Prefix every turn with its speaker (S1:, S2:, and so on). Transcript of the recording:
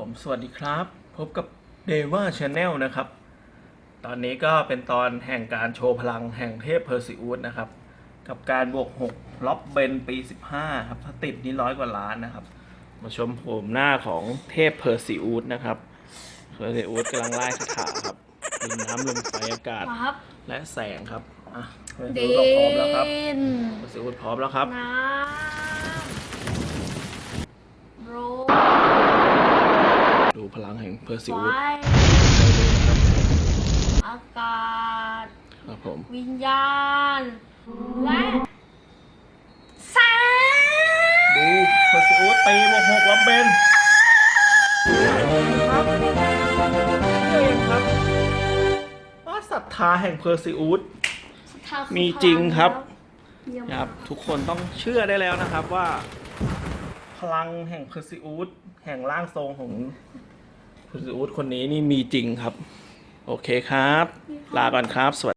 S1: ผมสวัสดีครับ พบกับเดว่าชาแนลนะครับ ตอนนี้ก็เป็นตอนแห่งการโชว์พลังแห่งเทพเพอร์ซิอุสนะครับ กับการบวก 6 ล็อบเบนปี 15 ครับ ถ้าติดนี่ร้อยกว่าล้านนะครับ มาชมผมหน้าของเทพเพอร์ซิอุสนะครับ เพอร์ซิอุสกำลังไล่คาถาครับดินน้ำลมไฟอากาศ
S2: มาครับ
S1: และแสงครับอะเพอร์ซิ
S2: ดิ
S1: อุสเราพร้อมแล้วครับ
S2: น
S1: เพอร์ซิอุสพร้อมแล้วครับ
S2: น้ำโร
S1: ดูพลังแห่ง เพอร์ซิ
S2: ไฟ
S1: อุส
S2: อากาศ
S1: ครับผม
S2: วิญญาณ และแสง
S1: ดูเพอร์ซิอุสตีบวกหกล็อบเบนครับนี่เองครับว่าศรัทธาแห่งเพอร์ซิอุส
S2: ถ้าคือ
S1: มีจริงครับ
S2: เยี่ยม
S1: ครับ ทุกคนต้องเชื่อได้แล้วนะครับว่า พลังแห่งเพอร์ซิอุสแห่งร่างทรงของ เพอร์ซิอุสคนนี้นี่มีจริงครับ โอเคครับ ลาก่อนครับสวัสดี